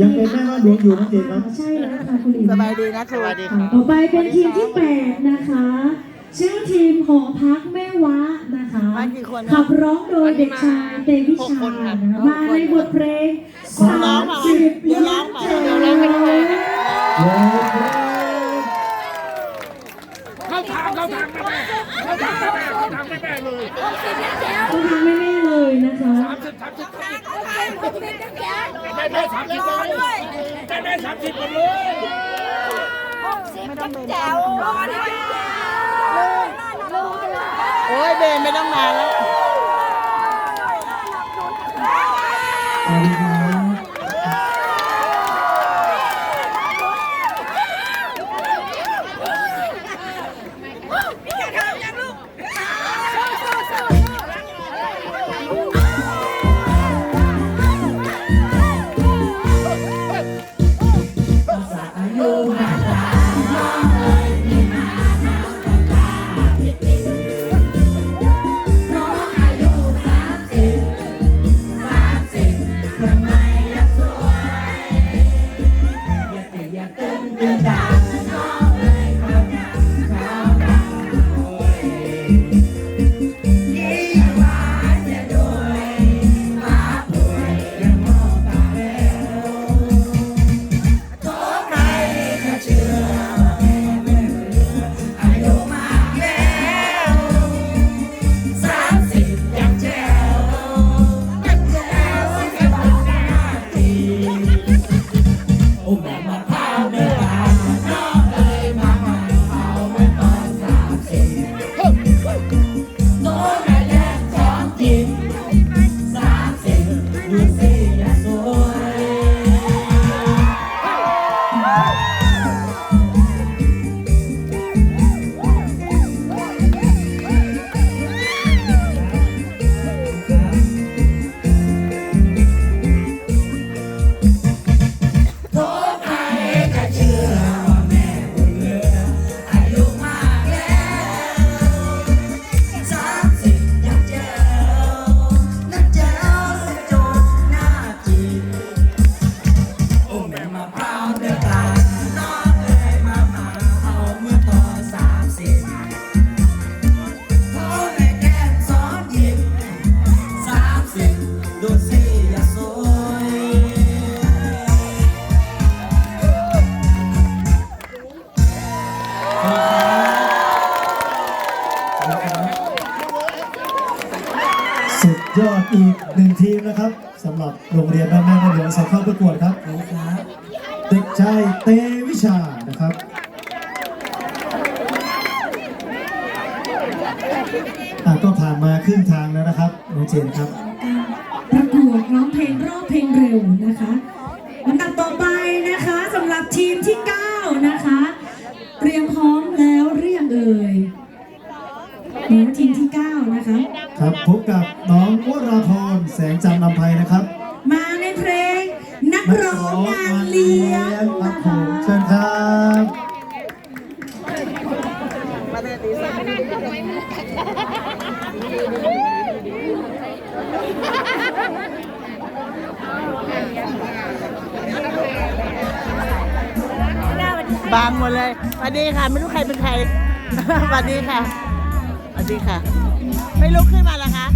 ยังเป็นแม่บ้านหลวงอยู่นะเจนครับใช่แล้วค่ะคุณอิมสบายดีนะครูค่ะต่อไปเป็นทีมที่แปดนะคะ ชื่อทีมหอพักแม่วะนะคะมากี่คนนะขับร้องโดยเด็กชายเตวิชานะคะมาในบทเพลงสามสิบเดี๋ยวร้ล้าองนเปล่าเจ็ดเดี๋ยวร้องกันเลยโอ้โหเข้าทางเข้าทางแม่เข้าทางแม่เข้าทางแม่เลยต้องทำแม่ๆ เลยนะคะสามสิบสามสิบแม่แม่สามสิบเลยได้แม่สามสิบหมดเลยแจ๋วรอนะโอ้ยเบนไม่ต้องมาแล้ว ยอดอีกหนึ่งทีมนะครับสำหรับโรงเรียนบ้านแม่บ้านหลวงใส่เข้าประกวดครับเด็กชายเตวิชานะครับก็ผ่านมาครึ่งทางแล้วนะครับน้องเจนครับ บางหมดเลยสวัสดีค่ะ ไม่รู้ใครเป็นใครสวัสดีค่ะสวัสดีค่ะ ไม่ลุกขึ้นมาแล้วคะ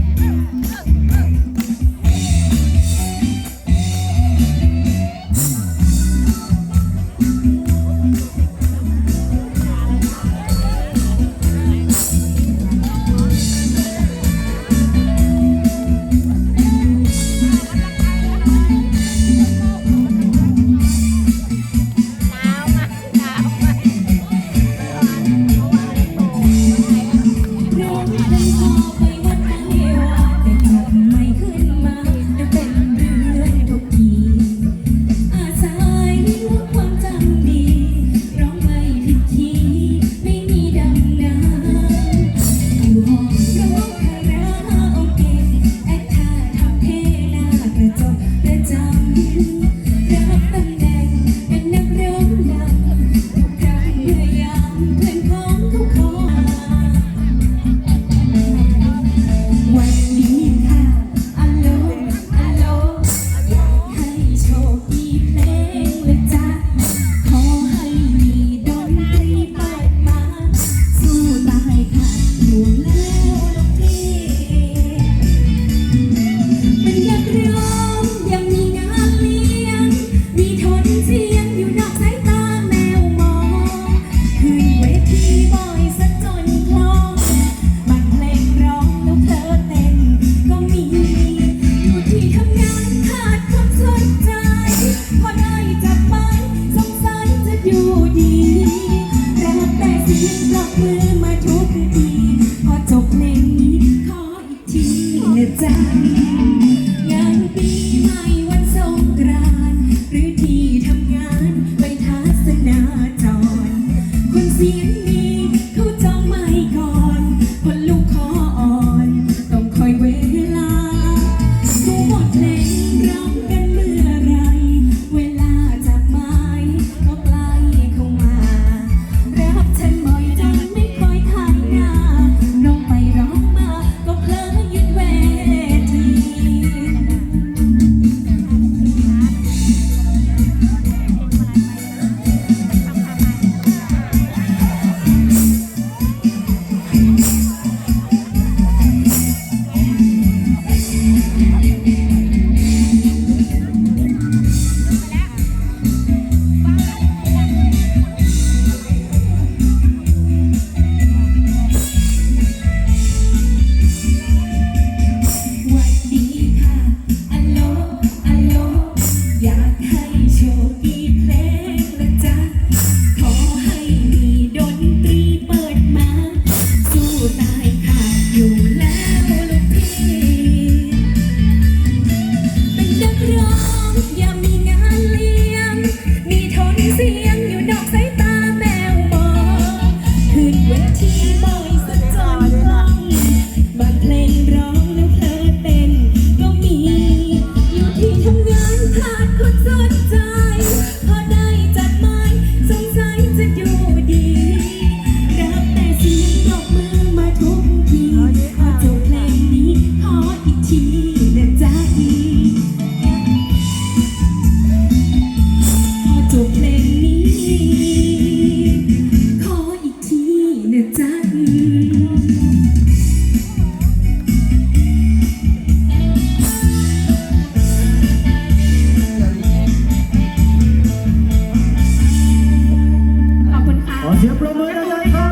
ขอบคุณค่ะขอเสียงปรบมือดังๆครั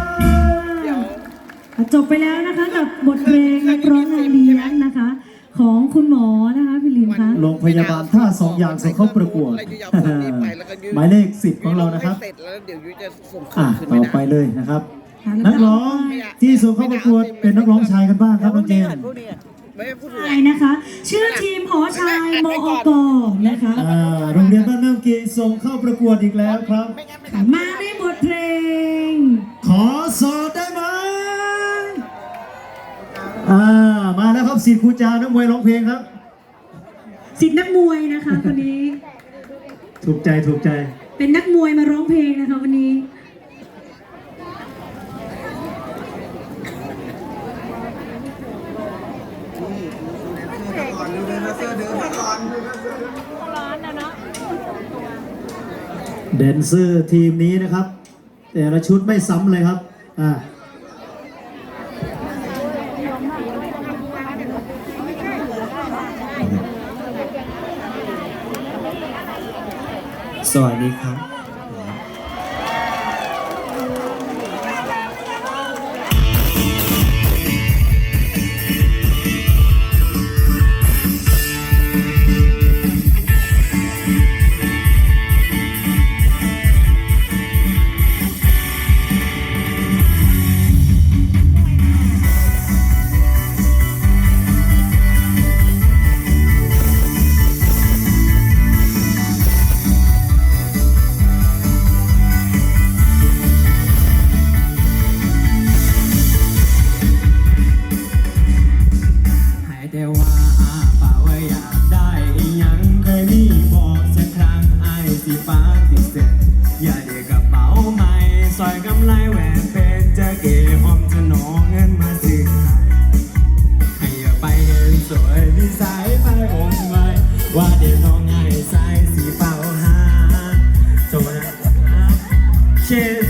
จบไปแล้วนะคะกับบทเพลงนักร้องเลี้ยงนะคะ ของคุณหมอนะคะพี่ลิมคะโรงพยาบาลท่าสองยางส่เขประกวด หมายเลขสิบของเรานะครับต่อไปเลยนะครับ นักร้องที่ส่งเข้าประกวดเป็นนักร้องชายกันบ้างครับน้องเจนช่นะคะ ชื่อทีมหอชายมอกนะคะโรงเรียนบ้านน้ำกีส่งเข้าประกวดอีกแล้วครับ มาในบทเพลง ขอสอดได้ไหมมาแล้วครับสิทธิ์ครูจานักมวยร้องเพลงครับ สิทธิ์นักมวยนะคะวันนี้ ถูกใจถูกใจ เป็นนักมวยมาร้องเพลงนะคะวันนี้ เดนเซอร์ทีมนี้นะครับ แต่ละชุดไม่ซ้ำเลยครับอ่าสวัสดีครับ ว่าเดี๋ยวน้องไงสายสีเป่าหาโซนครับเชฟ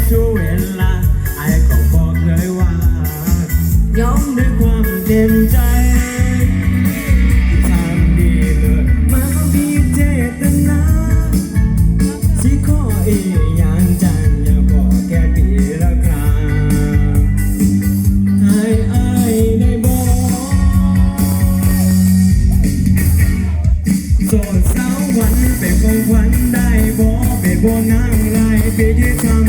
Bonang lai begi tam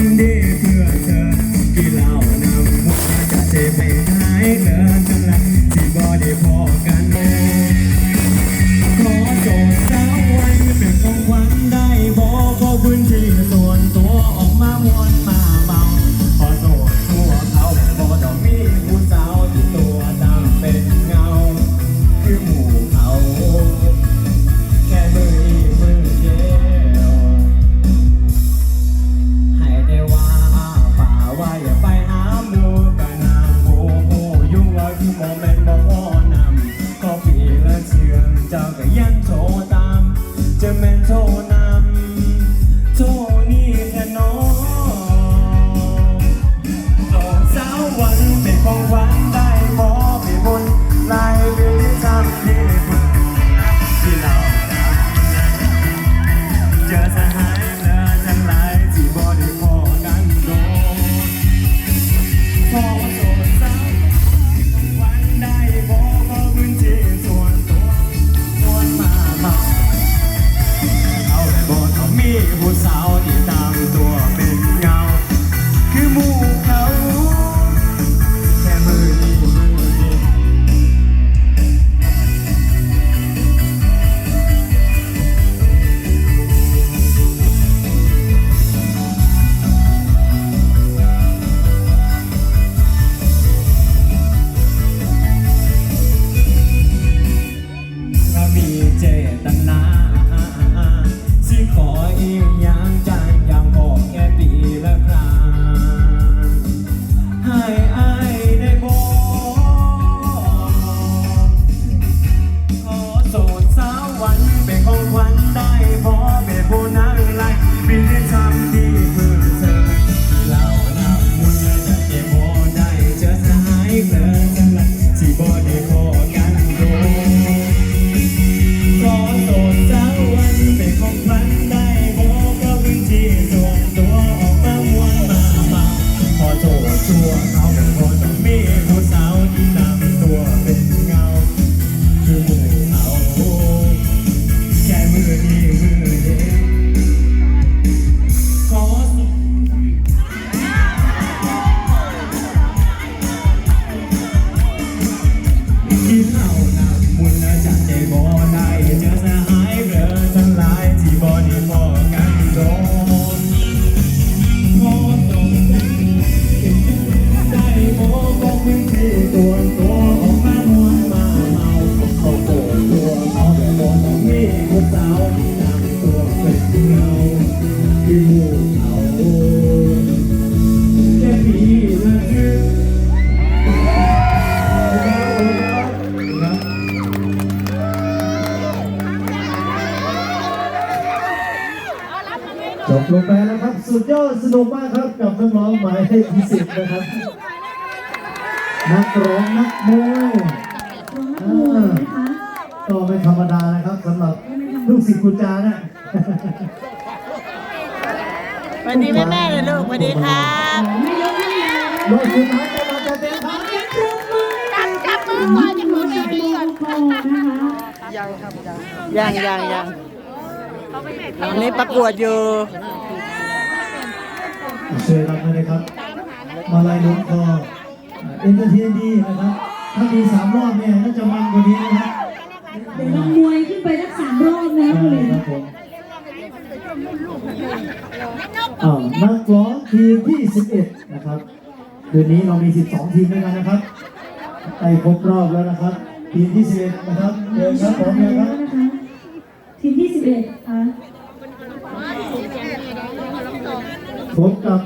ตัวเขาคงมี จบลงไปแล้วครับ สุดยอดสนุกมากครับกับน้องๆหมายเลขที่สิบนะครับ นักร้องนักมวยร้องนักมวยนะคะก็ไม่ธรรมดานะครับสำหรับลูกศิษย์คุณจานะสวัสดีแม่แม่ๆเลยลูกสวัสดีครับไม่ยกให้เลยรอบสุดท้ายกำลังจะเต็มครับยังปรบมือจับจับมือก่อนจับมือดีก่อนนะคะยังยังยัง วันนี้ประกวดอยู่ช่วยรับด้วยนะครับ มาลายหลวงคอเอนเตอร์เทนดีนะครับ ถ้ามีสามรอบเนี่ยน่าจะมันกว่านี้นะครับเดี๋ยวเรามวยขึ้นไปสักสามรอบนะใช่คุณเลยครับผมอ้าวนักร้องทีมที่ 11 นะครับเดือนนี้เรามี 12 ทีมด้วยกันนะครับใกล้ครบรอบแล้วนะครับ ทีมที่ 11 นะครับเดินครับพร้อมแล้วครับ็ดคะพบกับ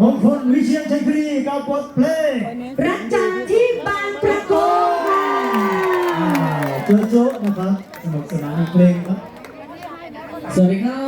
มงคลวิเชียนชัยครีกับบทเพลงรักจังที่บางประกงค่ะโจโจ้นะครับสนุกสนานเพลงครับสวัสดีครับ